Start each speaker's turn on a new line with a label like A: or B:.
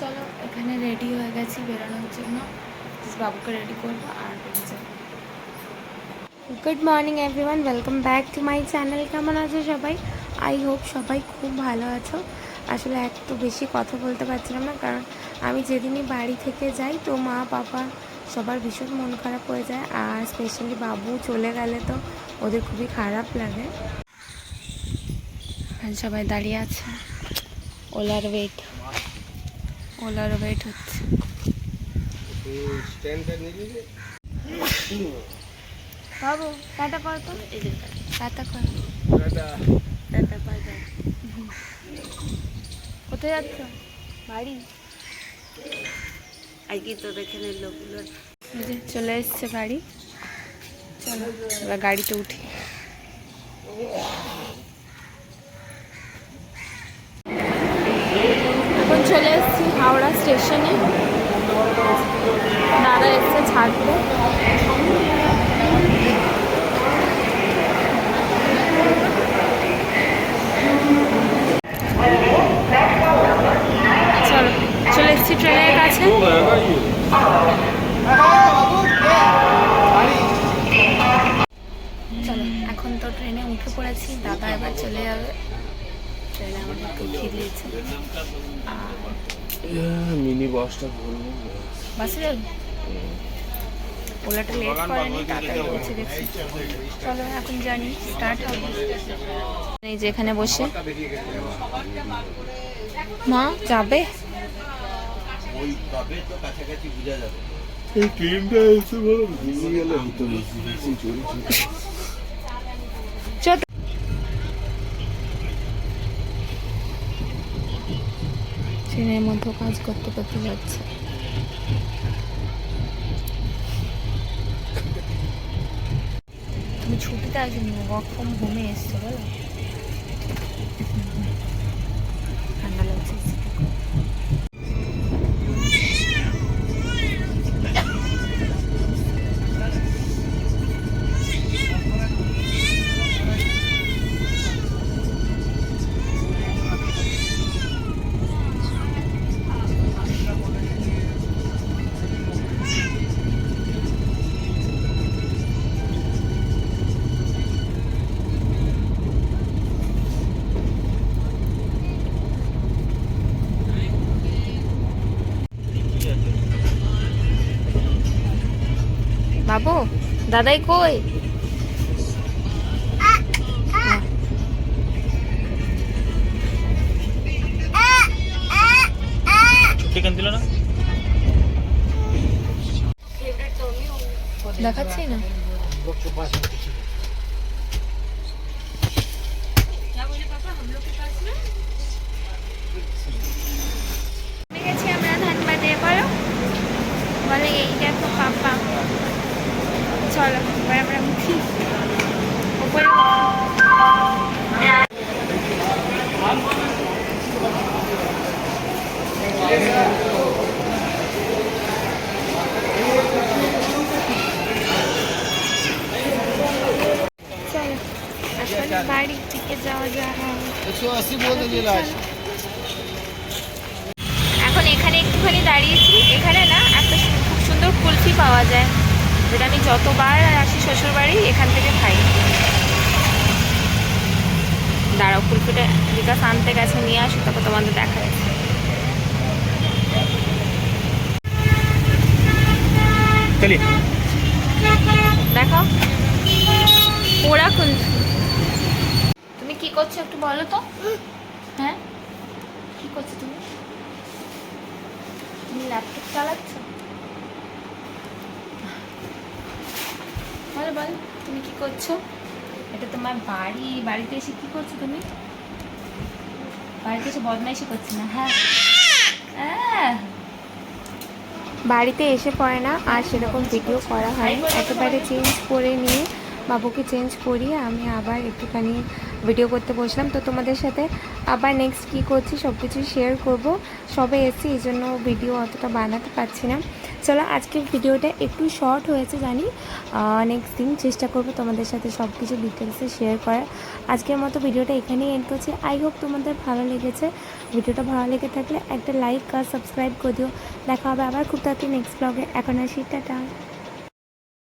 A: চলো, এখানে রেডি হয়ে গেছি, বেরোনোর জন্য। বাবুকে রেডি করব আর good morning everyone welcome back to my channel কেমন আছো সবাই? আই হোপ সবাই খুব ভালো আছো। আসলে এক তো বেশি কথা বলতে পারছিলাম না, কারণ আমি যেদিনই বাড়ি থেকে যাই, তো মা বাবা সবার ভীষণ মন খারাপ হয়ে যায়, আর স্পেশালি বাবু চলে গেলে তো ওদের খুবই খারাপ লাগে। সবাই দাঁড়িয়ে আছে। ওলার ওয়েট ওলার ওয়েট হচ্ছে। বাবু টাটা কর তো। টাটা কর। টাটা। কোথায় যাচ্ছ? বাড়ি?
B: আজকে তো এখানে লোকগুলোর?
A: চলে এসছে গাড়ি চলো এবার গাড়িতে উঠি। এখন চলে এসেছি হাওড়া স্টেশনে। দাদা এসছে ছাড়তে। চলো, চলে এসছি ট্রেনের কাছে। চলো, এখন তো ট্রেনে উঠে পড়েছি, দাদা এবার চলে যাবে। আমাকে দিয়েছে।
C: মিনি বাসটা ধরবো
A: বাসে যাবি ওলাটা লেট করেনি তাড়াতাড়ি পৌঁছে গেছি। চলো এখন জানি স্টার্ট হবে। এই যে এখানে বসে। মা যাবে?
C: এই ট্রেনটা এসে বলো ঘুমিয়ে গেলে হতো
A: ট্রেনের মধ্যে কাজ করতে করতে যাচ্ছে। তুমি ছুটিতে আসনি ওয়ার্ক ফ্রম হোমে এসছো বলো। বাবু দাদাই কই?
D: চিকেন দিল না?
A: দেখাচ্ছি না গেছি আমরা ধানবাদে বলো বলে এই দেখো পাপা চলো এবার আমরা উঠি এখন বাড়ির দিকে যাওয়া যায় এখন এখানে একটুখানি দাঁড়িয়েছি। এখানে না একটা খুব সুন্দর কুলফি পাওয়া যায়। যেটা আমি যতবার আসি শ্বশুর বাড়ি এখান থেকে খাই। দাঁড়াও কুলফিটা বিকাশ আনতে গেছে নিয়ে আসি তারপর তোমাদের দেখা দেখো পোড়া কুলফি। তুমি কি করছ একটু বলো তো? হ্যাঁ? কি করছ তুমি? তুমি ল্যাপটপ চালাচ্ছ? বলো বল তুমি কি করছ? এটা তোমার বাড়ি বাড়িতে এসে কি করছ তুমি? বাড়িতে এসে বদমাইশি করছি না হ্যাঁ। হ্যাঁ। বাড়িতে এসে পড়ে না আর সেরকম ভিডিও করা হয় একেবারে চেঞ্জ করে নিয়ে বাবুকে চেঞ্জ করিয়ে আমি আবার একটুখানি ভিডিও করতে বসলাম। তো তোমাদের সাথে আবার নেক্সট কী করছি সব কিছু শেয়ার করব। সবে এসেছি, এই জন্য ভিডিও অতটা বানাতে পারছি না।
E: চলো, আজকের ভিডিওটা একটু শর্ট হয়েছে জানি। নেক্সট দিন চেষ্টা করব তোমাদের সাথে সব কিছু ডিটেলসে শেয়ার করার। আজকের মতো ভিডিওটা এখানেই এন্ড করছি। আই হোপ তোমাদের ভালো লেগেছে। ভিডিওটা ভালো লেগে থাকলে একটা লাইক আর সাবস্ক্রাইব করে দিও। দেখা হবে আবার খুব তাড়াতাড়ি নেক্সট ব্লগে এখন আসি, টাটা।